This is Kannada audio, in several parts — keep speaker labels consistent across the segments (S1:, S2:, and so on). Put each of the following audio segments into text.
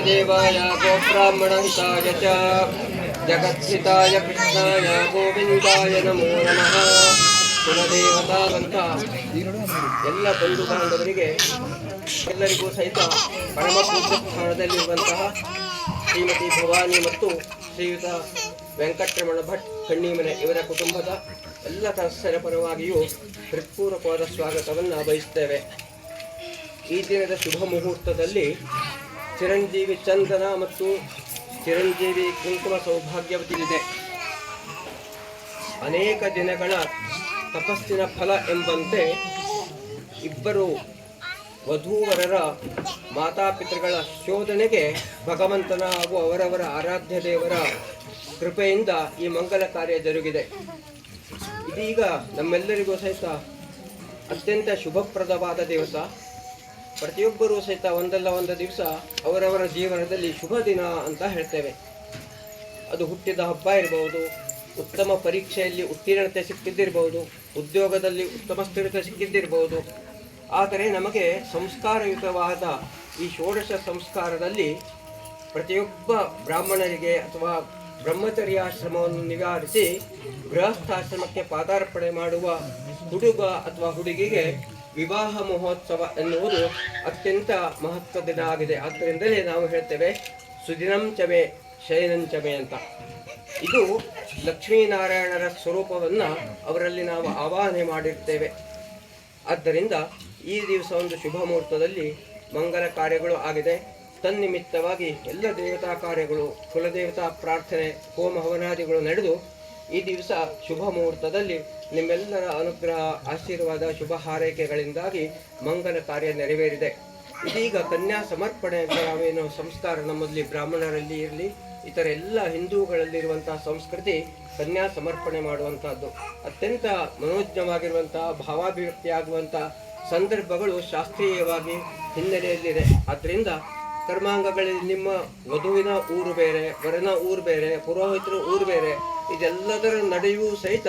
S1: देवाय गोब्राह्मणहिताय च जगत्सिताय कृष्णाय ಗೋವಿಂದಾಯ ನಮೋ ನಮಃ ಕುಲದೇವತಾವಂತ ಎಲ್ಲ ಬಂಧು ಬಾಂಧವರಿಗೆ ಎಲ್ಲರಿಗೂ ಸಹಿತ ಪರಮ ಪೂಜ್ಯ ಸ್ಥಾನದಲ್ಲಿರುವಂತಹ ಶ್ರೀಮತಿ ಭವಾನಿ ಮತ್ತು ಶ್ರೀಯುತ ವೆಂಕಟರಮಣ ಭಟ್ ಕಣ್ಣೀಮನೆ ಇವರ ಕುಟುಂಬದ ಎಲ್ಲ ಸದಸ್ಯರ ಪರವಾಗಿಯೂ ಹೃತ್ಪೂರ್ವಕವಾದ ಸ್ವಾಗತವನ್ನು ಬಯಸ್ತೇವೆ ಈ ದಿನದ ಶುಭ ಮುಹೂರ್ತದಲ್ಲಿ ಚಿರಂಜೀವಿ ಚಂದನ ಮತ್ತು ಚಿರಂಜೀವಿ ಕುಂಕುಮ ಸೌಭಾಗ್ಯವತಿಲಿದೆ ಅನೇಕ ದಿನಗಳ ತಪಸ್ಸಿನ ಫಲ ಎಂಬಂತೆ ಇಬ್ಬರು ವಧೂವರರ ಮಾತಾಪಿತೃಗಳ ಶೋಧನೆಗೆ ಭಗವಂತನ ಹಾಗೂ ಅವರವರ ಆರಾಧ್ಯ ದೇವರ ಕೃಪೆಯಿಂದ ಈ ಮಂಗಲ ಕಾರ್ಯ ಜರುಗಿದೆ. ಇದೀಗ ನಮ್ಮೆಲ್ಲರಿಗೂ ಸಹಿತ ಅತ್ಯಂತ ಶುಭಪ್ರದವಾದ ದಿವಸ. ಪ್ರತಿಯೊಬ್ಬರೂ ಸಹಿತ ಒಂದಲ್ಲ ಒಂದು ದಿವಸ ಅವರವರ ಜೀವನದಲ್ಲಿ ಶುಭ ದಿನ ಅಂತ ಹೇಳ್ತೇವೆ. ಅದು ಹುಟ್ಟಿದ ಹಬ್ಬ ಇರಬಹುದು ಉತ್ತಮ ಪರೀಕ್ಷೆಯಲ್ಲಿ ಉತ್ತೀರ್ಣತೆ ಸಿಕ್ಕಿದ್ದಿರಬಹುದು ಉದ್ಯೋಗದಲ್ಲಿ ಉತ್ತಮ ಸ್ಥಿರತೆ ಸಿಕ್ಕಿದ್ದಿರಬಹುದು ಆದರೆ ನಮಗೆ ಸಂಸ್ಕಾರಯುತವಾದ ಈ ಷೋಡಶ ಸಂಸ್ಕಾರದಲ್ಲಿ ಪ್ರತಿಯೊಬ್ಬ ಬ್ರಾಹ್ಮಣರಿಗೆ ಅಥವಾ ಬ್ರಹ್ಮಚರ್ಯಾಶ್ರಮವನ್ನು ನಿವಾರಿಸಿ ಗೃಹಸ್ಥಾಶ್ರಮಕ್ಕೆ ಪಾದಾರ್ಪಣೆ ಮಾಡುವ ಹುಡುಗ ಅಥವಾ ಹುಡುಗಿಗೆ ವಿವಾಹ ಮಹೋತ್ಸವ ಎನ್ನುವುದು ಅತ್ಯಂತ ಮಹತ್ವದ ಆಗಿದೆ ಆದ್ದರಿಂದಲೇ ನಾವು ಹೇಳ್ತೇವೆ ಸುದಿನಂಚಮೆ ಶಯನಂಚಮೆ ಅಂತ. ಇದು ಲಕ್ಷ್ಮೀನಾರಾಯಣರ ಸ್ವರೂಪವನ್ನು ಅವರಲ್ಲಿ ನಾವು ಆವಾಹನೆ ಮಾಡಿರ್ತೇವೆ. ಆದ್ದರಿಂದ ಈ ದಿವಸ ಒಂದು ಶುಭ ಮುಹೂರ್ತದಲ್ಲಿ ಮಂಗಲ ಕಾರ್ಯಗಳು ಆಗಿದೆ. ತನ್ನಿಮಿತ್ತವಾಗಿ ಎಲ್ಲ ದೇವತಾ ಕಾರ್ಯಗಳು, ಕುಲದೇವತಾ ಪ್ರಾರ್ಥನೆ, ಹೋಮ ಹವನಾದಿಗಳು ನಡೆದು ಈ ದಿವಸ ಶುಭ ಮುಹೂರ್ತದಲ್ಲಿ ನಿಮ್ಮೆಲ್ಲರ ಅನುಗ್ರಹ, ಆಶೀರ್ವಾದ, ಶುಭ ಹಾರೈಕೆಗಳಿಂದಾಗಿ ಮಂಗನ ಕಾರ್ಯ ನೆರವೇರಿದೆ. ಇದೀಗ ಕನ್ಯಾ ಸಮರ್ಪಣೆ ಅಂತ ನಾವೇನು ಸಂಸ್ಕಾರ ನಮ್ಮಲ್ಲಿ ಬ್ರಾಹ್ಮಣರಲ್ಲಿ ಇರಲಿ, ಇತರ ಎಲ್ಲ ಹಿಂದೂಗಳಲ್ಲಿರುವಂತಹ ಸಂಸ್ಕೃತಿ ಕನ್ಯಾ ಸಮರ್ಪಣೆ ಮಾಡುವಂತಹದ್ದು. ಅತ್ಯಂತ ಮನೋಜ್ಞವಾಗಿರುವಂತಹ, ಭಾವಾಭಿವ್ಯಕ್ತಿ ಆಗುವಂತಹ ಸಂದರ್ಭಗಳು ಶಾಸ್ತ್ರೀಯವಾಗಿ ಹಿನ್ನೆಲೆಯಲ್ಲಿದೆ. ಆದ್ದರಿಂದ ಕರ್ಮಾಂಗಗಳಲ್ಲಿ ನಿಮ್ಮ ವಧುವಿನ ಊರು ಬೇರೆ, ವರನ ಊರು ಬೇರೆ ಪುರೋಹಿತರ ಊರು ಬೇರೆ, ಇದೆಲ್ಲದರ ನಡೆಯೂ ಸಹಿತ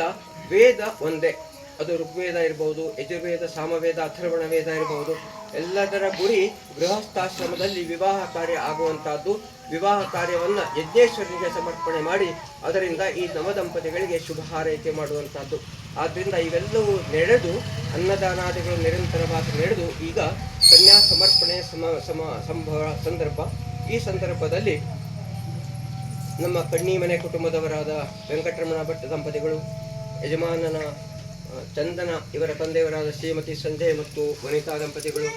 S1: ವೇದ ಒಂದೇ. ಅದು ಋಗ್ವೇದ ಇರಬಹುದು ಯಜುರ್ವೇದ, ಸಾಮವೇದ ಅಥರ್ವಣ ವೇದ ಇರಬಹುದು ಎಲ್ಲದರ ಗುರಿ ಗೃಹಸ್ಥಾಶ್ರಮದಲ್ಲಿ ವಿವಾಹ ಕಾರ್ಯ ಆಗುವಂತಹದ್ದು ವಿವಾಹ ಕಾರ್ಯವನ್ನ ಯಜ್ಞೇಶ್ವರನಿಗೆ ಸಮರ್ಪಣೆ ಮಾಡಿ ಅದರಿಂದ ಈ ನವದಂಪತಿಗಳಿಗೆ ಶುಭ ಹಾರೈಕೆ ಮಾಡುವಂತಹದ್ದು ಆದ್ದರಿಂದ ಇವೆಲ್ಲವೂ ನಡೆದು, ಅನ್ನದಾನಾದಿಗಳು ನಿರಂತರವಾಗಿ ನಡೆದು ಈಗ ಕನ್ಯಾ ಸಮರ್ಪಣೆ ಸಮ ಸಮ, ಸಂಭವ ಸಂದರ್ಭ. ಈ ಸಂದರ್ಭದಲ್ಲಿ ನಮ್ಮ ಕಣ್ಣಿ ಮನೆ ಕುಟುಂಬದವರಾದ ವೆಂಕಟರಮಣ ಭಟ್ ದಂಪತಿಗಳು ಯಜಮಾನನ ಚಂದನ, ಇವರ ತಂದೆಯವರಾದ ಶ್ರೀಮತಿ ಸಂಜಯ್ ಮತ್ತು ವನಿತಾ ದಂಪತಿಗಳು,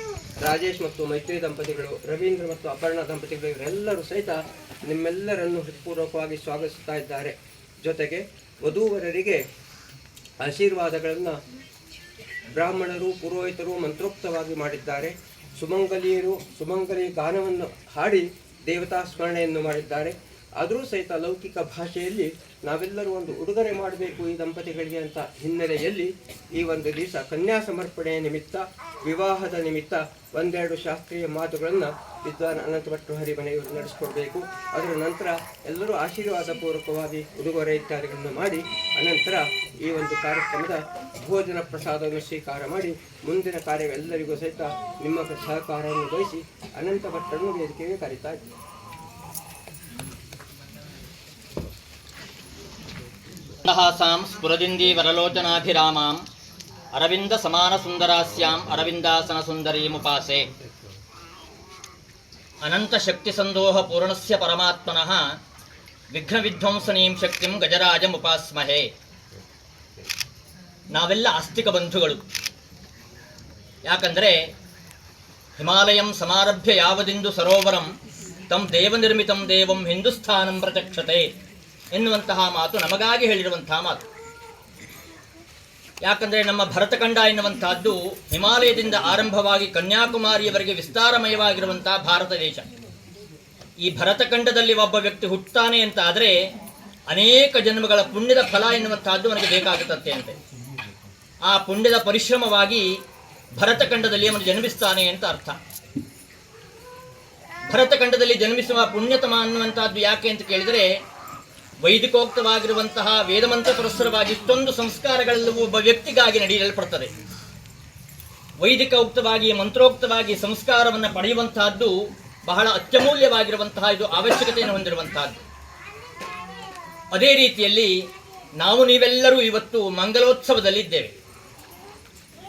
S1: ರಾಜೇಶ್ ಮತ್ತು ಮೈತ್ರಿ ದಂಪತಿಗಳು, ರವೀಂದ್ರ ಮತ್ತು ಅಪರ್ಣ ದಂಪತಿಗಳು, ಇವರೆಲ್ಲರೂ ಸಹಿತ ನಿಮ್ಮೆಲ್ಲರನ್ನು ಹೃತ್ಪೂರ್ವಕವಾಗಿ ಸ್ವಾಗತಿಸ್ತಾ ಇದ್ದಾರೆ. ಜೊತೆಗೆ ವಧುವರರಿಗೆ ಆಶೀರ್ವಾದಗಳನ್ನು ಬ್ರಾಹ್ಮಣರು, ಪುರೋಹಿತರು ಮಂತ್ರೋಕ್ತವಾಗಿ ಮಾಡಿದ್ದಾರೆ. ಸುಮಂಗಲಿಯರು ಸುಮಂಗಲಿ ಗಾನವನ್ನು ಹಾಡಿ ದೇವತಾ ಸ್ಮರಣೆಯನ್ನು ಮಾಡಿದ್ದಾರೆ. ಆದರೂ ಸಹಿತ ಲೌಕಿಕ ಭಾಷೆಯಲ್ಲಿ ನಾವೆಲ್ಲರೂ ಒಂದು ಉಡುಗೊರೆ ಮಾಡಬೇಕು ಈ ದಂಪತಿಗಳಿಗೆ ಅಂತ ಹಿನ್ನೆಲೆಯಲ್ಲಿ ಈ ಒಂದು ದಿವಸ ಕನ್ಯಾ ಸಮರ್ಪಣೆಯ ನಿಮಿತ್ತ, ವಿವಾಹದ ನಿಮಿತ್ತ ಒಂದೆರಡು ಶಾಸ್ತ್ರೀಯ ಮಾತುಗಳನ್ನು ವಿದ್ವಾನ್ ಅನಂತ ಭಟ್ರು ಹರಿಮನೆಯವರು ನಡೆಸಿಕೊಡಬೇಕು. ಅದರ ನಂತರ ಎಲ್ಲರೂ ಆಶೀರ್ವಾದ ಪೂರ್ವಕವಾಗಿ ಉಡುಗೊರೆ ಇತ್ಯಾದಿಗಳನ್ನು ಮಾಡಿ, ಅನಂತರ ಈ ಒಂದು ಕಾರ್ಯಕ್ರಮದ ಭೋಜನ ಪ್ರಸಾದವನ್ನು ಸ್ವೀಕಾರ ಮಾಡಿ, ಮುಂದಿನ ಕಾರ್ಯವೆಲ್ಲರಿಗೂ ಸಹಿತ ನಿಮ್ಮ ಸಹಕಾರವನ್ನು ವಹಿಸಿ ಅನಂತ ಭಟ್ಟರನ್ನು ವೇದಿಕೆಗೆ ಕರೀತಾ ಇದ್ದೀನಿ
S2: ಸ್ಫುರದಿಂದಿ ಸ್ಫುರದಿಂದೀವರಲೋಚನಾಭಿರಾಮಾಂ. ಅರವಿಂದ ಸಮಾನ ಸುಂದರಾಸ್ಯಾಂ ಅರವಿಂದಾಸನ ಸುಂದರೀಮುಪಾಸೆ ಅನಂತ ಶಕ್ತಿ ಸಂದೋಹ ಪೂರ್ಣಸ್ಯ ಪರಮಾತ್ಮನಃ ವಿಘ್ನ ವಿಧ್ವಂಸನೀಂ ಶಕ್ತಿಂ ಗಜರಾಜಮುಪಾಸ್ಮಹೆ ನಾವೆಲ್ಲ ಆಸ್ತಿಕ ಬಂಧುಗಳು. ಯಾಕಂದರೆ ಹಿಮಾಲಯಂ ಸಮಾರಭ್ಯ ಯಾವದಿಂದು ಸರೋವರಂ, ತಂ ದೇವನಿರ್ಮಿತಂ ದೇವಂ ಹಿಂದೂಸ್ಥಾನಂ ಪ್ರಚಕ್ಷತೆ. ಎನ್ನುವಂತಹ ಮಾತು, ನಮಗಾಗಿ ಹೇಳಿರುವಂತಹ ಮಾತು. ಯಾಕಂದರೆ ನಮ್ಮ ಭರತಖಂಡ ಎನ್ನುವಂತಹದ್ದು ಹಿಮಾಲಯದಿಂದ ಆರಂಭವಾಗಿ ಕನ್ಯಾಕುಮಾರಿಯವರೆಗೆ ವಿಸ್ತಾರಮಯವಾಗಿರುವಂತಹ ಭಾರತ ದೇಶ. ಈ ಭರತಖಂಡದಲ್ಲಿ ಒಬ್ಬ ವ್ಯಕ್ತಿ ಹುಟ್ಟುತ್ತಾನೆ ಅಂತ ಆದರೆ ಅನೇಕ ಜನ್ಮಗಳ ಪುಣ್ಯದ ಫಲ ಎನ್ನುವಂತಹದ್ದು ಅವನಿಗೆ ಬೇಕಾಗುತ್ತದೆ ಅಂತೆ. ಆ ಪುಣ್ಯದ ಪರಿಶ್ರಮವಾಗಿ ಭರತಖಂಡದಲ್ಲಿ ಅವನು ಜನ್ಮಿಸ್ತಾನೆ ಅಂತ ಅರ್ಥ. ಭರತಖಂಡದಲ್ಲಿ ಜನ್ಮಿಸುವ ಪುಣ್ಯತಮ ಅನ್ನುವಂತಹದ್ದು ಯಾಕೆ ಅಂತ ಕೇಳಿದರೆ ವೈದಿಕೋಕ್ತವಾಗಿರುವಂತಹ ವೇದಮಂತ್ರ ಪುರಸ್ಸರವಾಗಿ ಇಷ್ಟೊಂದು ಸಂಸ್ಕಾರಗಳೆಲ್ಲವೂ ಒಬ್ಬ ವ್ಯಕ್ತಿಗಾಗಿ ನಡೆಯಲ್ಪಡುತ್ತದೆ ವೈದಿಕ ಉಕ್ತವಾಗಿ ಮಂತ್ರೋಕ್ತವಾಗಿ ಸಂಸ್ಕಾರವನ್ನು ಪಡೆಯುವಂತಹದ್ದು ಬಹಳ ಅತ್ಯಮೂಲ್ಯವಾಗಿರುವಂತಹ ಇದು ಅವಶ್ಯಕತೆಯನ್ನು ಹೊಂದಿರುವಂತಹದ್ದು. ಅದೇ ರೀತಿಯಲ್ಲಿ ನಾವು ನೀವೆಲ್ಲರೂ ಇವತ್ತು ಮಂಗಲೋತ್ಸವದಲ್ಲಿದ್ದೇವೆ.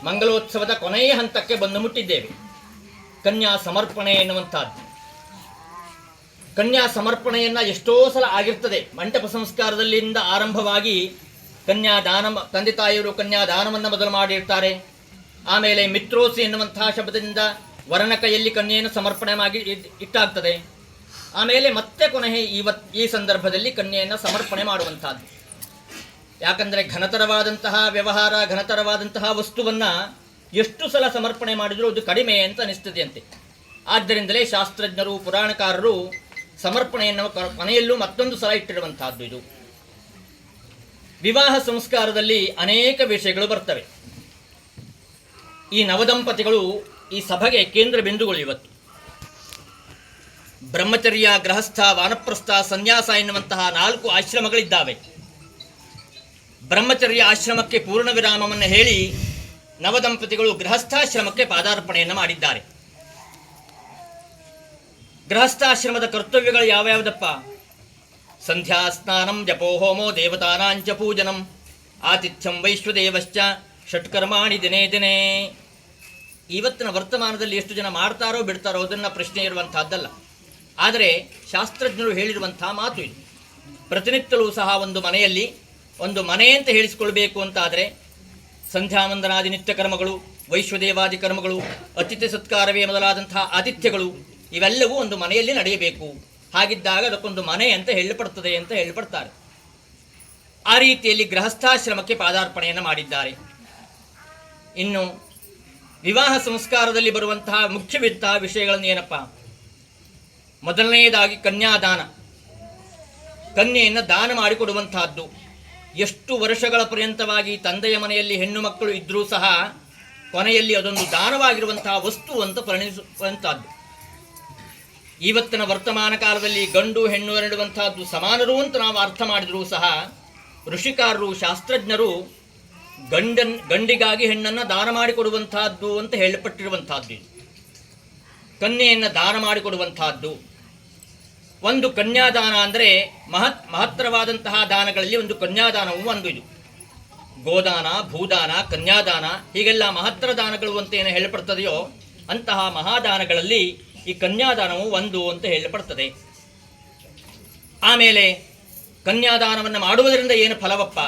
S2: ಮಂಗಲೋತ್ಸವದ ಕೊನೆಯ ಹಂತಕ್ಕೆ ಬಂದು ಮುಟ್ಟಿದ್ದೇವೆ. ಕನ್ಯಾ ಸಮರ್ಪಣೆ ಎನ್ನುವಂತಹದ್ದು. ಕನ್ಯಾ ಸಮರ್ಪಣೆಯನ್ನ ಎಷ್ಟೋ ಸಲ ಆಗಿರ್ತದೆ. ಮಂಟಪ ಸಂಸ್ಕಾರದಲ್ಲಿಂದ ಆರಂಭವಾಗಿ ಕನ್ಯಾದಾನ ತಂದೆ ತಾಯಿಯರು ಕನ್ಯಾದಾನವನ್ನು ಮೊದಲು ಮಾಡಿರ್ತಾರೆ. ಆಮೇಲೆ ಮಿತ್ರೋಸಿ ಎನ್ನುವಂತಹ ಶಬ್ದದಿಂದ ವರನ ಕೈಯಲ್ಲಿ ಕನ್ಯೆಯನ್ನು ಸಮರ್ಪಣೆ ಮಾಡಿ ಇಟ್- ಇಟ್ಟಾಗ್ತದೆ. ಆಮೇಲೆ ಮತ್ತೆ ಕೊನೆಯ ಇವತ್ ಈ ಸಂದರ್ಭದಲ್ಲಿ ಕನ್ಯೆಯನ್ನು ಸಮರ್ಪಣೆ ಮಾಡುವಂತಹದ್ದು ಯಾಕಂದ್ರೆ ಘನತರವಾದಂತಹ ವ್ಯವಹಾರ, ಘನತರವಾದಂತಹ ವಸ್ತುವನ್ನ ಎಷ್ಟು ಸಲ ಸಮರ್ಪಣೆ ಮಾಡಿದರೂ ಅದು ಕಡಿಮೆ ಅಂತ ಅನಿಸ್ತದೆಯಂತೆ ಆದ್ದರಿಂದಲೇ ಶಾಸ್ತ್ರಜ್ಞರು, ಪುರಾಣಕಾರರು ಸಮರ್ಪಣೆಯನ್ನು ಕೊನೆಯಲ್ಲೂ ಮತ್ತೊಂದು ಸಲ ಇಟ್ಟಿರುವಂತಹದ್ದು ಇದು. ವಿವಾಹ ಸಂಸ್ಕಾರದಲ್ಲಿ ಅನೇಕ ವಿಷಯಗಳು ಬರ್ತವೆ. ಈ ನವದಂಪತಿಗಳು ಈ ಸಭೆಗೆ ಕೇಂದ್ರ ಬಿಂದುಗಳು ಇವತ್ತು. ಬ್ರಹ್ಮಚರ್ಯ, ಗೃಹಸ್ಥ, ವಾನಪ್ರಸ್ಥ, ಸನ್ಯಾಸ ಎನ್ನುವಂತಹ ನಾಲ್ಕು ಆಶ್ರಮಗಳಿದ್ದಾವೆ. ಬ್ರಹ್ಮಚರ್ಯ ಆಶ್ರಮಕ್ಕೆ ಪೂರ್ಣ ವಿರಾಮವನ್ನು ಹೇಳಿ ನವದಂಪತಿಗಳು ಗೃಹಸ್ಥಾಶ್ರಮಕ್ಕೆ ಪಾದಾರ್ಪಣೆಯನ್ನು ಮಾಡಿದ್ದಾರೆ. ಗೃಹಸ್ಥಾಶ್ರಮದ ಕರ್ತವ್ಯಗಳು ಯಾವ್ಯಾವುದಪ್ಪ? ಸಂಧ್ಯಾ ಸ್ನಾನಂ ಜಪೋ ದೇವತಾನಾಂಚ ಪೂಜನಂ, ಆತಿಥ್ಯಂ ವೈಶ್ವದೇವಶ್ಚ, ಷಟ್ಕರ್ಮಾಣಿ ದಿನೇ ದಿನೇ. ಇವತ್ತಿನ ವರ್ತಮಾನದಲ್ಲಿ ಎಷ್ಟು ಜನ ಮಾಡ್ತಾರೋ ಬಿಡ್ತಾರೋ ಅದನ್ನ ಪ್ರಶ್ನೆ ಇರುವಂತಹದ್ದಲ್ಲ. ಆದರೆ ಶಾಸ್ತ್ರಜ್ಞರು ಹೇಳಿರುವಂತಹ ಮಾತು ಇದು. ಪ್ರತಿನಿತ್ಯಲೂ ಸಹ ಒಂದು ಮನೆಯಲ್ಲಿ ಒಂದು ಮನೆ ಅಂತ ಹೇಳಿಸಿಕೊಳ್ಬೇಕು ಅಂತಾದರೆ ಸಂಧ್ಯಾವಂದನಾದಿ ನಿತ್ಯ ಕರ್ಮಗಳು, ವೈಶ್ವದೇವಾದಿ ಕರ್ಮಗಳು, ಅತಿಥಿ ಸತ್ಕಾರವೇ ಮೊದಲಾದಂತಹ ಆತಿಥ್ಯಗಳು ಇವೆಲ್ಲವೂ ಒಂದು ಮನೆಯಲ್ಲಿ ನಡೆಯಬೇಕು. ಹಾಗಿದ್ದಾಗ ಅದಕ್ಕೊಂದು ಮನೆ ಅಂತ ಹೇಳಲ್ಪಡ್ತದೆ ಅಂತ ಹೇಳಲ್ಪಡ್ತಾರೆ. ಆ ರೀತಿಯಲ್ಲಿ ಗೃಹಸ್ಥಾಶ್ರಮಕ್ಕೆ ಪಾದಾರ್ಪಣೆಯನ್ನು ಮಾಡಿದ್ದಾರೆ. ಇನ್ನು ವಿವಾಹ ಸಂಸ್ಕಾರದಲ್ಲಿ ಬರುವಂತಹ ಮುಖ್ಯವಿದ್ದ ವಿಷಯಗಳನ್ನು ಏನಪ್ಪ? ಮೊದಲನೆಯದಾಗಿ ಕನ್ಯಾದಾನ. ಕನ್ಯೆಯನ್ನು ದಾನ ಮಾಡಿಕೊಡುವಂತಹದ್ದು ಎಷ್ಟು ವರ್ಷಗಳ ಪರ್ಯಂತವಾಗಿ ತಂದೆಯ ಮನೆಯಲ್ಲಿ ಹೆಣ್ಣು ಮಕ್ಕಳು ಇದ್ದರೂ ಸಹ ಕೊನೆಯಲ್ಲಿ ಅದೊಂದು ದಾನವಾಗಿರುವಂತಹ ವಸ್ತು ಅಂತ ಪರಿಣಿಸುವಂತಹದ್ದು ಇವತ್ತಿನ ವರ್ತಮಾನ ಕಾಲದಲ್ಲಿ ಗಂಡು ಹೆಣ್ಣು ಎರಡುವಂತಹದ್ದು ಸಮಾನರು ಅಂತ ನಾವು ಅರ್ಥ ಮಾಡಿದರೂ ಸಹ ಋಷಿಕಾರರು, ಶಾಸ್ತ್ರಜ್ಞರು ಗಂಡನ್, ಗಂಡಿಗಾಗಿ ಹೆಣ್ಣನ್ನು ದಾನ ಮಾಡಿಕೊಡುವಂತಹದ್ದು ಅಂತ ಹೇಳಪಟ್ಟಿರುವಂತಹದ್ದು. ಕನ್ಯೆಯನ್ನು ದಾನ ಮಾಡಿಕೊಡುವಂತಹದ್ದು ಒಂದು ಕನ್ಯಾದಾನ ಅಂದರೆ ಮಹತ್, ಮಹತ್ತರವಾದಂತಹ ದಾನಗಳಲ್ಲಿ ಒಂದು ಕನ್ಯಾದಾನವು ಒಂದು ಇದು ಗೋದಾನ, ಭೂದಾನ, ಕನ್ಯಾದಾನ ಹೀಗೆಲ್ಲ ಮಹತ್ತರ ದಾನಗಳು ಅಂತ ಏನು ಹೇಳಪಡ್ತದೆಯೋ ಅಂತಹ ಮಹಾದಾನಗಳಲ್ಲಿ ಈ ಕನ್ಯಾದಾನವು ಒಂದು ಅಂತ ಹೇಳಪಡ್ತದೆ ಆಮೇಲೆ ಕನ್ಯಾದಾನವನ್ನು ಮಾಡುವುದರಿಂದ ಏನು ಫಲವಪ್ಪ?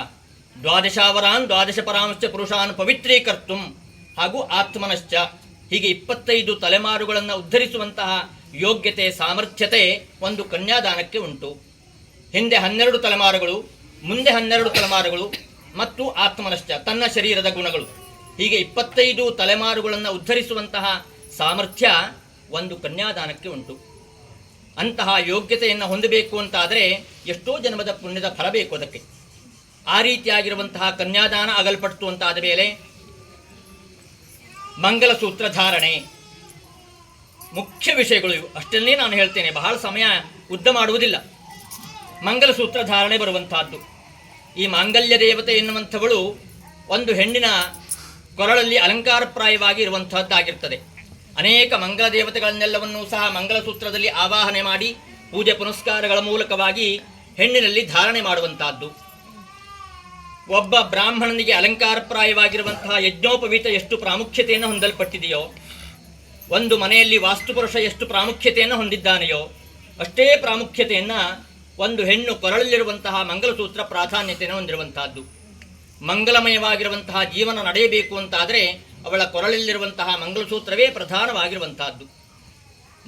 S2: ದ್ವಾದಶಾವರಾನ್ ದ್ವಾದಶ ಪರಾಂಶ ಪುರುಷಾನ್ ಪವಿತ್ರೀಕರ್ತು ಹಾಗೂ ಆತ್ಮನಶ್ಚ. ಹೀಗೆ ಇಪ್ಪತ್ತೈದು ತಲೆಮಾರುಗಳನ್ನು ಉದ್ಧರಿಸುವಂತಹ ಯೋಗ್ಯತೆ, ಸಾಮರ್ಥ್ಯತೆ ಒಂದು ಕನ್ಯಾದಾನಕ್ಕೆ ಉಂಟು. ಹಿಂದೆ ಹನ್ನೆರಡು ತಲೆಮಾರುಗಳು, ಮುಂದೆ ಹನ್ನೆರಡು ತಲೆಮಾರುಗಳು ಮತ್ತು ಆತ್ಮನಶ್ಚ, ತನ್ನ ಶರೀರದ ಗುಣಗಳು. ಹೀಗೆ ಇಪ್ಪತ್ತೈದು ತಲೆಮಾರುಗಳನ್ನು ಉದ್ಧರಿಸುವಂತಹ ಸಾಮರ್ಥ್ಯ ಒಂದು ಕನ್ಯಾದಾನಕ್ಕೆ ಉಂಟು. ಅಂತಹ ಯೋಗ್ಯತೆಯನ್ನು ಹೊಂದಬೇಕು ಅಂತಾದರೆ ಎಷ್ಟೋ ಜನ್ಮದ ಪುಣ್ಯದ ಫಲ ಬೇಕು ಅದಕ್ಕೆ. ಆ ರೀತಿಯಾಗಿರುವಂತಹ ಕನ್ಯಾದಾನ ಅಗಲ್ಪಡ್ತು ಅಂತಾದ ಮೇಲೆ ಮಂಗಲಸೂತ್ರ ಧಾರಣೆ, ಮುಖ್ಯ ವಿಷಯಗಳು ಇವು. ಅಷ್ಟನ್ನೇ ನಾನು ಹೇಳ್ತೇನೆ. ಬಹಳ ಸಮಯ ಉದ್ದ ಮಾಡುವುದಿಲ್ಲ. ಮಂಗಲಸೂತ್ರ ಧಾರಣೆ ಬರುವಂತಹದ್ದು. ಈ ಮಾಂಗಲ್ಯ ದೇವತೆ ಎನ್ನುವಂಥವಳು ಒಂದು ಹೆಣ್ಣಿನ ಕೊರಳಲ್ಲಿ ಅಲಂಕಾರಪ್ರಾಯವಾಗಿ ಇರುವಂತಹದ್ದಾಗಿರ್ತದೆ. ಅನೇಕ ಮಂಗಲ ದೇವತೆಗಳನ್ನೆಲ್ಲವನ್ನೂ ಸಹ ಮಂಗಲಸೂತ್ರದಲ್ಲಿ ಆವಾಹನೆ ಮಾಡಿ ಪೂಜೆ ಪುನಸ್ಕಾರಗಳ ಮೂಲಕವಾಗಿ ಹೆಣ್ಣಿನಲ್ಲಿ ಧಾರಣೆ ಮಾಡುವಂತಹದ್ದು ಒಬ್ಬ ಬ್ರಾಹ್ಮಣನಿಗೆ ಅಲಂಕಾರಪ್ರಾಯವಾಗಿರುವಂತಹ ಯಜ್ಞೋಪವೀತ ಎಷ್ಟು ಪ್ರಾಮುಖ್ಯತೆಯನ್ನು ಹೊಂದಲ್ಪಟ್ಟಿದೆಯೋ, ಒಂದು ಮನೆಯಲ್ಲಿ ವಾಸ್ತುಪುರುಷ ಎಷ್ಟು ಪ್ರಾಮುಖ್ಯತೆಯನ್ನು ಹೊಂದಿದ್ದಾನೆಯೋ, ಅಷ್ಟೇ ಪ್ರಾಮುಖ್ಯತೆಯನ್ನು ಒಂದು ಹೆಣ್ಣು ಕೊರಳಲ್ಲಿರುವಂತಹ ಮಂಗಲಸೂತ್ರ ಪ್ರಾಧಾನ್ಯತೆಯನ್ನು ಹೊಂದಿರುವಂತಹದ್ದು ಮಂಗಲಮಯವಾಗಿರುವಂತಹ ಜೀವನ ನಡೆಯಬೇಕು ಅಂತಾದರೆ ಅವಳ ಕೊರಳಲ್ಲಿರುವಂತಹ ಮಂಗಲಸೂತ್ರವೇ ಪ್ರಧಾನವಾಗಿರುವಂತಹದ್ದು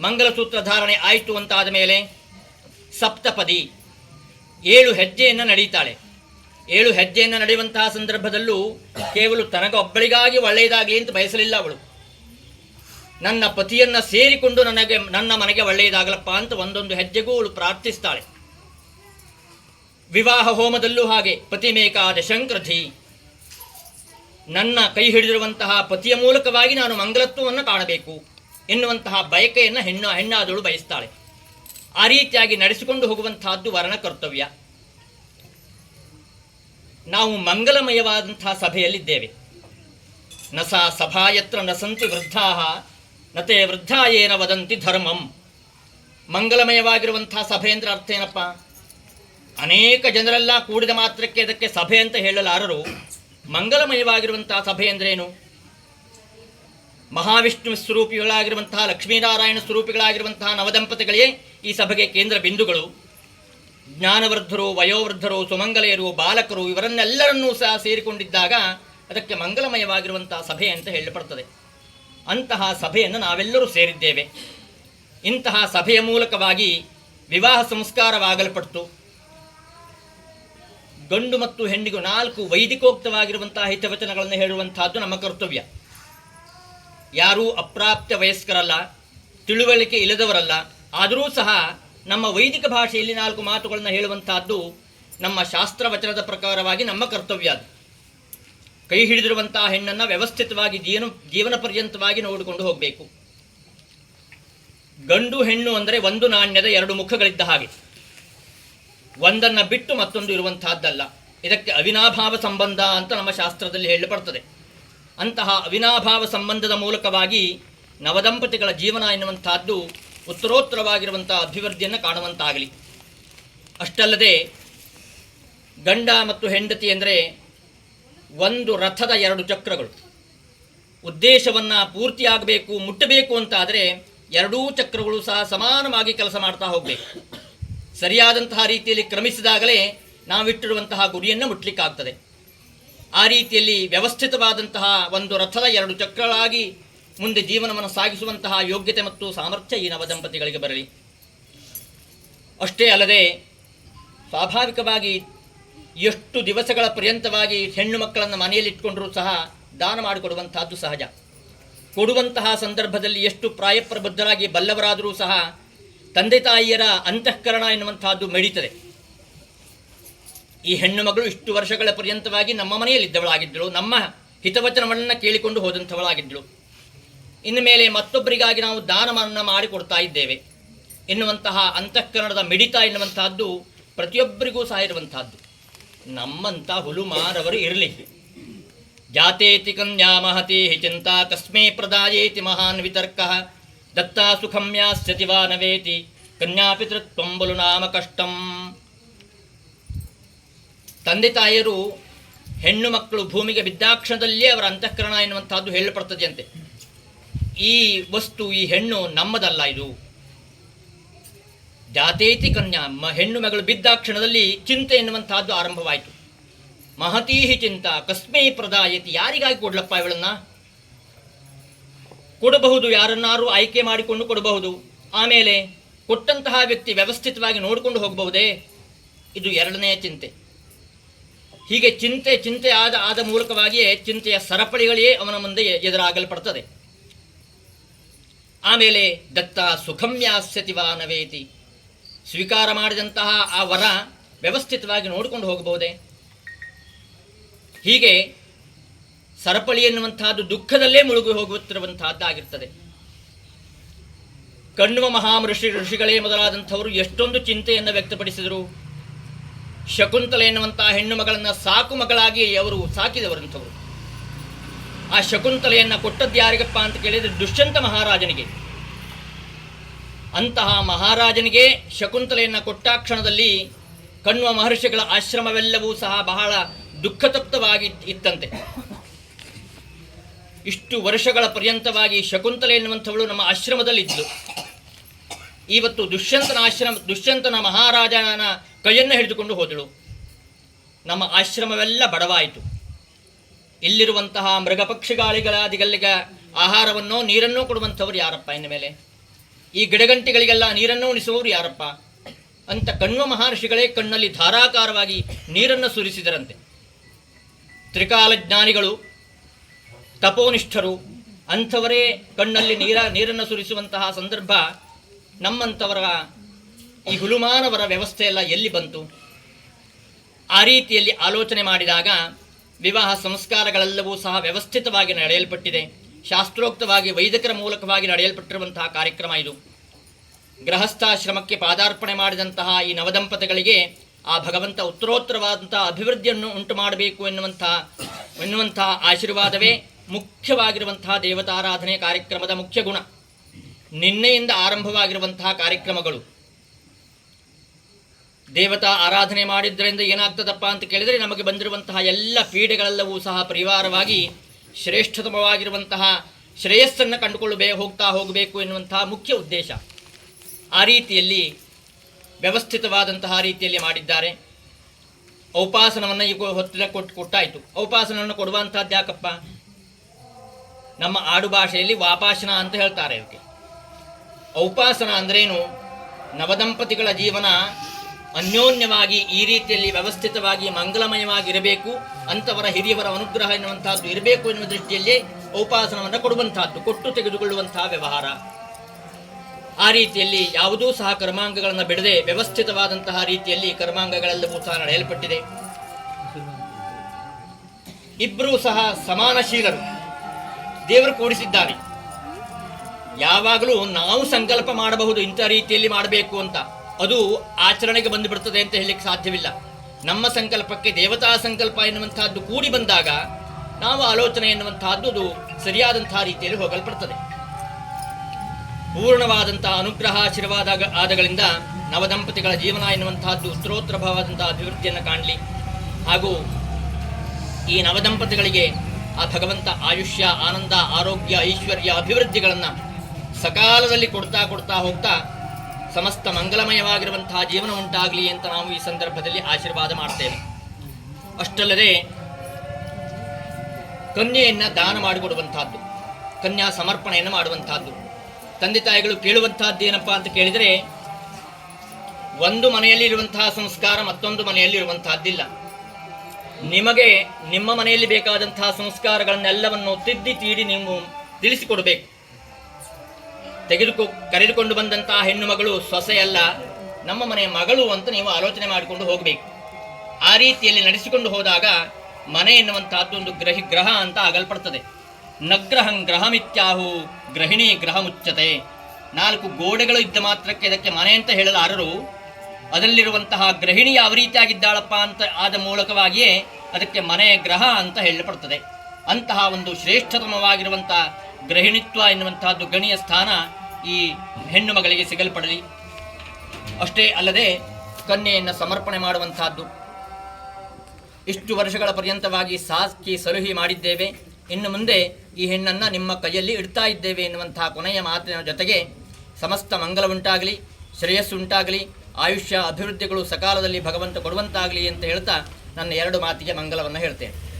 S2: ಮಂಗಲಸೂತ್ರ ಧಾರಣೆ ಆಯಿತು ಅಂತಾದ ಮೇಲೆ ಸಪ್ತಪದಿ ಏಳು ಹೆಜ್ಜೆಯನ್ನು ನಡೀತಾಳೆ. ಏಳು ಹೆಜ್ಜೆಯನ್ನು ನಡೆಯುವಂತಹ ಸಂದರ್ಭದಲ್ಲೂ ಕೇವಲ ತನಗೊಬ್ಬಳಿಗಾಗಿ ಒಳ್ಳೆಯದಾಗಲಿ ಅಂತ ಬಯಸಲಿಲ್ಲ ಅವಳು. ನನ್ನ ಪತಿಯನ್ನು ಸೇರಿಕೊಂಡು ನನಗೆ, ನನ್ನ ಮನೆಗೆ ಒಳ್ಳೆಯದಾಗಲಪ್ಪ ಅಂತ ಒಂದೊಂದು ಹೆಜ್ಜೆಗೂ ಅವಳು ಪ್ರಾರ್ಥಿಸ್ತಾಳೆ. ವಿವಾಹ ಹೋಮದಲ್ಲೂ ಹಾಗೆ ಪತಿಮೇಕಾದ ಶಂಕೃಧಿ ನನ್ನ ಕೈ ಹಿಡಿದಿರುವಂತಹ ಪತಿಯ ಮೂಲಕವಾಗಿ ನಾನು ಮಂಗಲತ್ವವನ್ನು ಕಾಣಬೇಕು ಎನ್ನುವಂತಹ ಬಯಕೆಯನ್ನು ಹೆಣ್ಣು ಹೆಣ್ಣಾದಳು ಬಯಸ್ತಾಳೆ. ಆ ರೀತಿಯಾಗಿ ನಡೆಸಿಕೊಂಡು ಹೋಗುವಂತಹದ್ದು ವರ್ಣ ಕರ್ತವ್ಯ. ನಾವು ಮಂಗಲಮಯವಾದಂತಹ ಸಭೆಯಲ್ಲಿದ್ದೇವೆ. ನಸ ಸಭಾಯತ್ರ ನಸಂತಿ ವೃದ್ಧಾ ವೃದ್ಧ ಏನ ವದಂತಿ ಧರ್ಮಂ. ಮಂಗಲಮಯವಾಗಿರುವಂತಹ ಸಭೆ ಅಂದ್ರೆ ಅರ್ಥ ಏನಪ್ಪ? ಅನೇಕ ಜನರೆಲ್ಲ ಕೂಡಿದ ಮಾತ್ರಕ್ಕೆ ಅದಕ್ಕೆ ಸಭೆ ಅಂತ ಹೇಳಲಾರರು. ಮಂಗಲಮಯವಾಗಿರುವಂತಹ ಸಭೆ ಅಂದ್ರೇನು ಮಹಾವಿಷ್ಣು ಸ್ವರೂಪಿಗಳಾಗಿರುವಂತಹ ಲಕ್ಷ್ಮೀನಾರಾಯಣ ಸ್ವರೂಪಿಗಳಾಗಿರುವಂತಹ ನವದಂಪತಿಗಳೇ ಈ ಸಭೆಗೆ ಕೇಂದ್ರ ಬಿಂದುಗಳು. ಜ್ಞಾನವೃದ್ಧರು ವಯೋವೃದ್ಧರು ಸುಮಂಗಲೆಯರು, ಬಾಲಕರು ಇವರನ್ನೆಲ್ಲರನ್ನೂ ಸಹ ಸೇರಿಕೊಂಡಿದ್ದಾಗ ಅದಕ್ಕೆ ಮಂಗಲಮಯವಾಗಿರುವಂತಹ ಸಭೆ ಅಂತ ಹೇಳಲ್ಪಡ್ತದೆ. ಅಂತಹ ಸಭೆಯನ್ನು ನಾವೆಲ್ಲರೂ ಸೇರಿದ್ದೇವೆ. ಇಂತಹ ಸಭೆಯ ಮೂಲಕವಾಗಿ ವಿವಾಹ ಸಂಸ್ಕಾರವಾಗಲ್ಪಟ್ಟು ಗಂಡು ಮತ್ತು ಹೆಣ್ಣಿಗೂ ನಾಲ್ಕು ವೈದಿಕೋಕ್ತವಾಗಿರುವಂತಹ ಹಿತವಚನಗಳನ್ನು ಹೇಳುವಂತಹದ್ದು ನಮ್ಮ ಕರ್ತವ್ಯ. ಯಾರೂ ಅಪ್ರಾಪ್ತ ವಯಸ್ಕರಲ್ಲ, ತಿಳುವಳಿಕೆ ಇಲ್ಲದವರಲ್ಲ, ಆದರೂ ಸಹ ನಮ್ಮ ವೈದಿಕ ಭಾಷೆಯಲ್ಲಿ ನಾಲ್ಕು ಮಾತುಗಳನ್ನು ಹೇಳುವಂತಹದ್ದು ನಮ್ಮ ಶಾಸ್ತ್ರವಚನದ ಪ್ರಕಾರವಾಗಿ ನಮ್ಮ ಕರ್ತವ್ಯ ಅದು. ಕೈ ಹಿಡಿದಿರುವಂತಹ ಹೆಣ್ಣನ್ನು ವ್ಯವಸ್ಥಿತವಾಗಿ ಜೀವನ ಜೀವನ ಪರ್ಯಂತವಾಗಿ ನೋಡಿಕೊಂಡು ಹೋಗಬೇಕು. ಗಂಡು ಹೆಣ್ಣು ಅಂದರೆ ಒಂದು ನಾಣ್ಯದ ಎರಡು ಮುಖಗಳಿದ್ದ ಹಾಗೆ. ಒಂದನ್ನು ಬಿಟ್ಟು ಮತ್ತೊಂದು ಇರುವಂತಹದ್ದಲ್ಲ. ಇದಕ್ಕೆ ಅವಿನಾಭಾವ ಸಂಬಂಧ ಅಂತ ನಮ್ಮ ಶಾಸ್ತ್ರದಲ್ಲಿ ಹೇಳಲ್ಪಡ್ತದೆ. ಅಂತಹ ಅವಿನಾಭಾವ ಸಂಬಂಧದ ಮೂಲಕವಾಗಿ ನವದಂಪತಿಗಳ ಜೀವನ ಎನ್ನುವಂತಹದ್ದು ಉತ್ತರೋತ್ತರವಾಗಿರುವಂತಹ ಅಭಿವೃದ್ಧಿಯನ್ನು ಕಾಣುವಂತಾಗಲಿ. ಅಷ್ಟಲ್ಲದೆ ಗಂಡ ಮತ್ತು ಹೆಂಡತಿ ಅಂದರೆ ಒಂದು ರಥದ ಎರಡು ಚಕ್ರಗಳು. ಉದ್ದೇಶವನ್ನು ಪೂರ್ತಿಯಾಗಬೇಕು, ಮುಟ್ಟಬೇಕು ಅಂತಾದರೆ ಎರಡೂ ಚಕ್ರಗಳು ಸಹ ಸಮಾನವಾಗಿ ಕೆಲಸ ಮಾಡ್ತಾ ಹೋಗಬೇಕು. ಸರಿಯಾದಂತಹ ರೀತಿಯಲ್ಲಿ ಕ್ರಮಿಸಿದಾಗಲೇ ನಾವಿಟ್ಟಿರುವಂತಹ ಗುರಿಯನ್ನು ಮುಟ್ಲಿಕ್ಕಾಗ್ತದೆ. ಆ ರೀತಿಯಲ್ಲಿ ವ್ಯವಸ್ಥಿತವಾದಂತಹ ಒಂದು ರಥದ ಎರಡು ಚಕ್ರಗಳಾಗಿ ಮುಂದೆ ಜೀವನವನ್ನು ಸಾಗಿಸುವಂತಹ ಯೋಗ್ಯತೆ ಮತ್ತು ಸಾಮರ್ಥ್ಯ ಈ ನವದಂಪತಿಗಳಿಗೆ ಬರಲಿ. ಅಷ್ಟೇ ಅಲ್ಲದೆ ಸ್ವಾಭಾವಿಕವಾಗಿ ಎಷ್ಟು ದಿವಸಗಳ ಪರ್ಯಂತವಾಗಿ ಹೆಣ್ಣು ಮಕ್ಕಳನ್ನು ಮನೆಯಲ್ಲಿ ಇಟ್ಕೊಂಡ್ರೂ ಸಹ ದಾನ ಮಾಡಿಕೊಡುವಂತಹದ್ದು ಸಹಜ. ಕೊಡುವಂತಹ ಸಂದರ್ಭದಲ್ಲಿ ಎಷ್ಟು ಪ್ರಾಯಪ್ರಬುದ್ಧರಾಗಿ ಬಲ್ಲವರಾದರೂ ಸಹ ತಂದೆ ತಾಯಿಯರ ಅಂತಃಕರಣ ಎನ್ನುವಂತಹದ್ದು ಮೆಡಿತದೆ. ಈ ಹೆಣ್ಣು ಮಗಳು ಇಷ್ಟು ವರ್ಷಗಳ ಪರ್ಯಂತವಾಗಿ ನಮ್ಮ ಮನೆಯಲ್ಲಿದ್ದವಳಾಗಿದ್ದಳು. ನಮ್ಮ ಹಿತವಚನವನ್ನು ಕೇಳಿಕೊಂಡು ಹೋದಂಥವಳಾಗಿದ್ದಳು. ಇನ್ನು ಮೇಲೆ ಮತ್ತೊಬ್ಬರಿಗಾಗಿ ನಾವು ದಾನವನ್ನು ಮಾಡಿಕೊಡ್ತಾ ಇದ್ದೇವೆ. ಎನ್ನುವಂತಹ ಅಂತಃಕರಣದ ಮಿಡಿತ ಎನ್ನುವಂತಹದ್ದು ಪ್ರತಿಯೊಬ್ಬರಿಗೂ ಸಹ ಇರುವಂತಹದ್ದು. ನಮ್ಮಂಥ ಹುಲುಮಾರವರು ಇರಲಿ. ಜಾತೇತಿ ಕನ್ಯಾ ಮಹತಿ ಚಿಂತಾ ಕಸ್ಮೇ ಪ್ರದಾಯೇತಿ ಮಹಾನ್ ವಿತರ್ಕ. ದತ್ತಾ ಸುಖಂ ಯಾಸ್ಯತಿ ವಾ ನವೇತಿ. ಕನ್ಯಾಪಿತೃತ್ವಂ ಬಲು ನಾಮ ಕಷ್ಟಂ. ತಂದೆ ತಾಯಿಯರು ಹೆಣ್ಣು ಮಕ್ಕಳು ಭೂಮಿಗೆ ಬಿದ್ದಾಕ್ಷಣದಲ್ಲಿಯೇ ಅವರ ಅಂತಃಕರಣ ಎನ್ನುವಂಥದ್ದು ಹೇಳಲ್ಪಡ್ತದೆಯಂತೆ. ಈ ವಸ್ತು, ಈ ಹೆಣ್ಣು ನಮ್ಮದಲ್ಲ ಇದು. ಜಾತೇತಿ ಕನ್ಯಾ, ಮ ಹೆಣ್ಣು ಮಗಳು ಬಿದ್ದಾಕ್ಷಣದಲ್ಲಿ ಚಿಂತೆ ಎನ್ನುವಂಥದ್ದು ಆರಂಭವಾಯಿತು. ಮಹತೀಹಿ ಚಿಂತ, ಕಸ್ಮೈ ಪ್ರದಾಯತಿ, ಯಾರಿಗಾಗಿ ಕೊಡ್ಲಪ್ಪ ಇವಳನ್ನ? ಕೊಡಬಹುದು, ಯಾರನ್ನಾರು ಆಯ್ಕೆ ಮಾಡಿಕೊಂಡು ಕೊಡಬಹುದು. ಆಮೇಲೆ ಕೊಟ್ಟಂತಹ ವ್ಯಕ್ತಿ ವ್ಯವಸ್ಥಿತವಾಗಿ ನೋಡಿಕೊಂಡು ಹೋಗಬಹುದೇ? ಇದು ಎರಡನೆಯ ಚಿಂತೆ. ಹೀಗೆ ಚಿಂತೆ ಚಿಂತೆ ಆದ ಆದ ಮೂಲಕವಾಗಿಯೇ ಚಿಂತೆಯ ಸರಪಳಿಗಳೇ ಅವನ ಮುಂದೆ ಎದುರಾಗಲ್ಪಡ್ತದೆ. ಆಮೇಲೆ ದತ್ತ ಸುಖಮ್ಯಾಸ್ಯತಿ ವಾ ನವೇತಿ. ಸ್ವೀಕಾರ ಮಾಡಿದಂತಹ ಆ ವರ ವ್ಯವಸ್ಥಿತವಾಗಿ ನೋಡಿಕೊಂಡು ಹೋಗಬಹುದೇ? ಹೀಗೆ ಸರಪಳಿ ಎನ್ನುವಂತಹದ್ದು ದುಃಖದಲ್ಲೇ ಮುಳುಗಿ ಹೋಗುತ್ತಿರುವಂತಹದ್ದಾಗಿರ್ತದೆ ಕಣ್ಣುವ ಮಹಾಮೃಷಿ ಋಷಿಗಳೇ ಮೊದಲಾದಂಥವರು ಎಷ್ಟೊಂದು ಚಿಂತೆಯನ್ನು ವ್ಯಕ್ತಪಡಿಸಿದರು. ಶಕುಂತಲೆ ಎನ್ನುವಂತಹ ಹೆಣ್ಣು ಮಗಳನ್ನು ಸಾಕು ಮಗಳಾಗಿ ಅವರು ಸಾಕಿದವರಂಥವರು. ಆ ಶಕುಂತಲೆಯನ್ನು ಕೊಟ್ಟದ್ದು ಯಾರಿಗಪ್ಪ ಅಂತ ಕೇಳಿದರೆ ದುಷ್ಯಂತ ಮಹಾರಾಜನಿಗೆ. ಅಂತಹ ಮಹಾರಾಜನಿಗೆ ಶಕುಂತಲೆಯನ್ನು ಕೊಟ್ಟ ಕ್ಷಣದಲ್ಲಿ ಕಣ್ವ ಮಹರ್ಷಿಗಳ ಆಶ್ರಮವೆಲ್ಲವೂ ಸಹ ಬಹಳ ದುಃಖತಪ್ತವಾಗಿ ಇತ್ತಂತೆ. ಇಷ್ಟು ವರ್ಷಗಳ ಪರ್ಯಂತವಾಗಿ ಶಕುಂತಲೆ ಎನ್ನುವಂಥವಳು ನಮ್ಮ ಆಶ್ರಮದಲ್ಲಿದ್ದಳು ಇವತ್ತು ದುಷ್ಯಂತನ ಆಶ್ರಮ, ದುಷ್ಯಂತನ ಮಹಾರಾಜನ ಕೈಯನ್ನು ಹಿಡಿದುಕೊಂಡು ಹೋದಳು. ನಮ್ಮ ಆಶ್ರಮವೆಲ್ಲ ಬಡವಾಯಿತು. ಇಲ್ಲಿರುವಂತಹ ಮೃಗ ಪಕ್ಷಿಗಾಳಿಗಳಾದಿಗಳಿಗೆ ಆಹಾರವನ್ನೋ ನೀರನ್ನೋ ಕೊಡುವಂಥವ್ರು ಯಾರಪ್ಪ ಇನ್ನು ಮೇಲೆ? ಈ ಗಿಡಗಂಟಿಗಳಿಗೆಲ್ಲ ನೀರನ್ನು ಉಣಿಸುವವರು ಯಾರಪ್ಪ? ಅಂತ ಕಣ್ಣು ಮಹರ್ಷಿಗಳೇ ಕಣ್ಣಲ್ಲಿ ಧಾರಾಕಾರವಾಗಿ ನೀರನ್ನು ಸುರಿಸಿದರಂತೆ. ತ್ರಿಕಾಲಜ್ಞಾನಿಗಳು ತಪೋನಿಷ್ಠರು, ಅಂಥವರೇ ಕಣ್ಣಲ್ಲಿ ನೀರ, ನೀರನ್ನು ಸುರಿಸುವಂತಹ ಸಂದರ್ಭ ನಮ್ಮಂಥವರ, ಈ ಹುಲುಮಾನವರ ವ್ಯವಸ್ಥೆ ಎಲ್ಲ ಎಲ್ಲಿ ಬಂತು? ಆ ರೀತಿಯಲ್ಲಿ ಆಲೋಚನೆ ಮಾಡಿದಾಗ ವಿವಾಹ ಸಂಸ್ಕಾರಗಳೆಲ್ಲವೂ ಸಹ ವ್ಯವಸ್ಥಿತವಾಗಿ ನಡೆಯಲ್ಪಟ್ಟಿದೆ. ಶಾಸ್ತ್ರೋಕ್ತವಾಗಿ, ವೈದಿಕರ ಮೂಲಕವಾಗಿ ನಡೆಯಲ್ಪಟ್ಟಿರುವಂತಹ ಕಾರ್ಯಕ್ರಮ ಇದು. ಗೃಹಸ್ಥಾಶ್ರಮಕ್ಕೆ ಪಾದಾರ್ಪಣೆ ಮಾಡಿದಂತಹ ಈ ನವದಂಪತಿಗಳಿಗೆ ಆ ಭಗವಂತ ಉತ್ತರೋತ್ತರವಾದಂತಹ ಅಭಿವೃದ್ಧಿಯನ್ನು ಉಂಟು ಮಾಡಬೇಕು ಎನ್ನುವಂತಹ ಎನ್ನುವಂತಹ ಆಶೀರ್ವಾದವೇ ಮುಖ್ಯವಾಗಿರುವಂತಹ ದೇವತಾರಾಧನೆ ಕಾರ್ಯಕ್ರಮದ ಮುಖ್ಯ ಗುಣ. ನಿನ್ನೆಯಿಂದ ಆರಂಭವಾಗಿರುವಂತಹ ಕಾರ್ಯಕ್ರಮಗಳು. ದೇವತಾ ಆರಾಧನೆ ಮಾಡಿದ್ದರಿಂದ ಏನಾಗ್ತದಪ್ಪ ಅಂತ ಕೇಳಿದರೆ ನಮಗೆ ಬಂದಿರುವಂತಹ ಎಲ್ಲ ಪೀಡೆಗಳೆಲ್ಲವೂ ಸಹ ಪರಿವಾರವಾಗಿ ಶ್ರೇಷ್ಠತಮವಾಗಿರುವಂತಹ ಶ್ರೇಯಸ್ಸನ್ನು ಕಂಡುಕೊಳ್ಳಬೇ, ಹೋಗ್ತಾ ಹೋಗಬೇಕು ಎನ್ನುವಂತಹ ಮುಖ್ಯ ಉದ್ದೇಶ. ಆ ರೀತಿಯಲ್ಲಿ ವ್ಯವಸ್ಥಿತವಾದಂತಹ ರೀತಿಯಲ್ಲಿ ಮಾಡಿದ್ದಾರೆ. ಔಪಾಸನವನ್ನು ಈಗ ಹೊತ್ತಿನ ಕೊಟ್ಟು ಕೊಟ್ಟಾಯಿತು. ಔಪಾಸನವನ್ನು ಕೊಡುವಂಥದ್ದು ಯಾಕಪ್ಪ ನಮ್ಮ ಆಡು ಭಾಷೆಯಲ್ಲಿ ವಾಪಾಸನ ಅಂತ ಹೇಳ್ತಾರೆ ಇವಕ್ಕೆ. ಔಪಾಸನ ಅಂದ್ರೇನು? ನವದಂಪತಿಗಳ ಜೀವನ ಅನ್ಯೋನ್ಯವಾಗಿ ಈ ರೀತಿಯಲ್ಲಿ ವ್ಯವಸ್ಥಿತವಾಗಿ ಮಂಗಲಮಯವಾಗಿರಬೇಕು ಅಂಥವರ ಹಿರಿಯವರ ಅನುಗ್ರಹ ಎನ್ನುವಂಥದ್ದು ಇರಬೇಕು ಎನ್ನುವ ದೃಷ್ಟಿಯಲ್ಲಿ ಔಪಾಸನವನ್ನು ಕೊಡುವಂತಹದ್ದು ಕೊಟ್ಟು ತೆಗೆದುಕೊಳ್ಳುವಂತಹ ವ್ಯವಹಾರ. ಆ ರೀತಿಯಲ್ಲಿ ಯಾವುದೂ ಸಹ ಕರ್ಮಾಂಗಗಳನ್ನು ಬಿಡದೆ ವ್ಯವಸ್ಥಿತವಾದಂತಹ ರೀತಿಯಲ್ಲಿ ಕರ್ಮಾಂಗಗಳೆಲ್ಲವೂ ಸಹ ನಡೆಯಲ್ಪಟ್ಟಿದೆ. ಇಬ್ಬರೂ ಸಹ ಸಮಾನಶೀಲರು. ದೇವರು ಕೂಡಿಸಿದ್ದಾರೆ. ಯಾವಾಗಲೂ ನಾವು ಸಂಕಲ್ಪ ಮಾಡಬಹುದು, ಇಂಥ ರೀತಿಯಲ್ಲಿ ಮಾಡಬೇಕು ಅಂತ. ಅದು ಆಚರಣೆಗೆ ಬಂದು ಬಿಡ್ತದೆ ಅಂತ ಹೇಳಲಿಕ್ಕೆ ಸಾಧ್ಯವಿಲ್ಲ. ನಮ್ಮ ಸಂಕಲ್ಪಕ್ಕೆ ದೇವತಾ ಸಂಕಲ್ಪ ಎನ್ನುವಂತಹದ್ದು ಕೂಡಿ ಬಂದಾಗ ನಾವು ಆಲೋಚನೆ ಎನ್ನುವಂತಹದ್ದು ಅದು ಸರಿಯಾದಂತಹ ರೀತಿಯಲ್ಲಿ ಹೋಗಲ್ಪಡ್ತದೆ. ಪೂರ್ಣವಾದಂತಹ ಅನುಗ್ರಹ, ಆಶೀರ್ವಾದ ಆದಗಳಿಂದ ನವದಂಪತಿಗಳ ಜೀವನ ಎನ್ನುವಂತಹದ್ದು ಸ್ತೋತ್ರಭಾವಾದಂತಹ ಅಭಿವೃದ್ಧಿಯನ್ನು ಕಾಣಲಿ. ಹಾಗೂ ಈ ನವದಂಪತಿಗಳಿಗೆ ಆ ಭಗವಂತ ಆಯುಷ್ಯ, ಆನಂದ, ಆರೋಗ್ಯ, ಐಶ್ವರ್ಯ, ಅಭಿವೃದ್ಧಿಗಳನ್ನು ಸಕಾಲದಲ್ಲಿ ಕೊಡ್ತಾ ಕೊಡ್ತಾ ಹೋಗ್ತಾ ಸಮಸ್ತ ಮಂಗಲಮಯವಾಗಿರುವಂತಹ ಜೀವನ ಉಂಟಾಗಲಿ ಅಂತ ನಾವು ಈ ಸಂದರ್ಭದಲ್ಲಿ ಆಶೀರ್ವಾದ ಮಾಡ್ತೇವೆ. ಅಷ್ಟಲ್ಲದೆ ಕನ್ಯೆಯನ್ನು ದಾನ ಮಾಡಿಕೊಡುವಂತಹದ್ದು, ಕನ್ಯಾ ಸಮರ್ಪಣೆಯನ್ನು ಮಾಡುವಂತಹದ್ದು, ತಂದೆ ತಾಯಿಗಳು ಕೇಳುವಂತಹದ್ದು ಏನಪ್ಪಾ ಅಂತ ಕೇಳಿದರೆ ಒಂದು ಮನೆಯಲ್ಲಿ ಇರುವಂತಹ ಸಂಸ್ಕಾರ ಮತ್ತೊಂದು ಮನೆಯಲ್ಲಿ ಇರುವಂತಹದ್ದಿಲ್ಲ ನಿಮಗೆ ನಿಮ್ಮ ಮನೆಯಲ್ಲಿ ಬೇಕಾದಂತಹ ಸಂಸ್ಕಾರಗಳನ್ನೆಲ್ಲವನ್ನು ತಿದ್ದಿ ತೀಡಿ ನೀವು ತಿಳಿಸಿಕೊಡಬೇಕು. ತೆಗೆದುಕೊ, ಕರೆದುಕೊಂಡು ಬಂದಂತಹ ಹೆಣ್ಣು ಮಗಳು ಸೊಸೆಯಲ್ಲ, ನಮ್ಮ ಮನೆಯ ಮಗಳು ಅಂತ ನೀವು ಆಲೋಚನೆ ಮಾಡಿಕೊಂಡು ಹೋಗಬೇಕು. ಆ ರೀತಿಯಲ್ಲಿ ನಡೆಸಿಕೊಂಡು ಹೋದಾಗ ಮನೆ ಎನ್ನುವಂತಹದ್ದು ಒಂದು ಗ್ರಹಿ, ಗ್ರಹ ಅಂತ ಆಗಲ್ಪಡ್ತದೆ. ನಗ್ರಹಂ ಗ್ರಹಮಿತ್ಯಾಹು, ಗೃಹಿಣಿ ಗ್ರಹ ಮುಚ್ಚತೆ ನಾಲ್ಕು ಗೋಡೆಗಳು ಇದ್ದ ಮಾತ್ರಕ್ಕೆ ಇದಕ್ಕೆ ಮನೆ ಅಂತ ಹೇಳಲಾರರು. ಅದರಲ್ಲಿರುವಂತಹ ಗೃಹಿಣಿ ಯಾವ ರೀತಿಯಾಗಿದ್ದಾಳಪ್ಪ ಅಂತ ಆದ ಮೂಲಕವಾಗಿಯೇ ಅದಕ್ಕೆ ಮನೆ ಗ್ರಹ ಅಂತ ಹೇಳಲ್ಪಡ್ತದೆ ಅಂತಹ ಒಂದು ಶ್ರೇಷ್ಠತಮವಾಗಿರುವಂತಹ ಗೃಹಿಣಿತ್ವ ಎನ್ನುವಂತಹದ್ದು ಗಣಿಯ ಸ್ಥಾನ ಈ ಹೆಣ್ಣು ಮಗಳಿಗೆ ಸಿಗಲ್ಪಡಲಿ. ಅಷ್ಟೇ ಅಲ್ಲದೆ ಕನ್ಯೆಯನ್ನು ಸಮರ್ಪಣೆ ಮಾಡುವಂತಹದ್ದು ಇಷ್ಟು ವರ್ಷಗಳ ಪರ್ಯಂತವಾಗಿ ಸಾಕಿ ಸಲುಹಿ ಮಾಡಿದ್ದೇವೆ. ಇನ್ನು ಮುಂದೆ ಈ ಹೆಣ್ಣನ್ನು ನಿಮ್ಮ ಕೈಯಲ್ಲಿ ಇಡ್ತಾ ಇದ್ದೇವೆ ಎನ್ನುವಂತಹ ಕೊನೆಯ ಮಾತಿನ ಜೊತೆಗೆ ಸಮಸ್ತ ಮಂಗಲ ಉಂಟಾಗಲಿ, ಶ್ರೇಯಸ್ಸು ಉಂಟಾಗಲಿ. ಆಯುಷ್ಯ ಅಭಿವೃದ್ಧಿಗಳು ಸಕಾಲದಲ್ಲಿ ಭಗವಂತ ಕೊಡುವಂತಾಗಲಿ ಅಂತ ಹೇಳ್ತಾ ನನ್ನ ಎರಡು ಮಾತಿಗೆ ಮಂಗಲವನ್ನು ಹೇಳ್ತೇನೆ.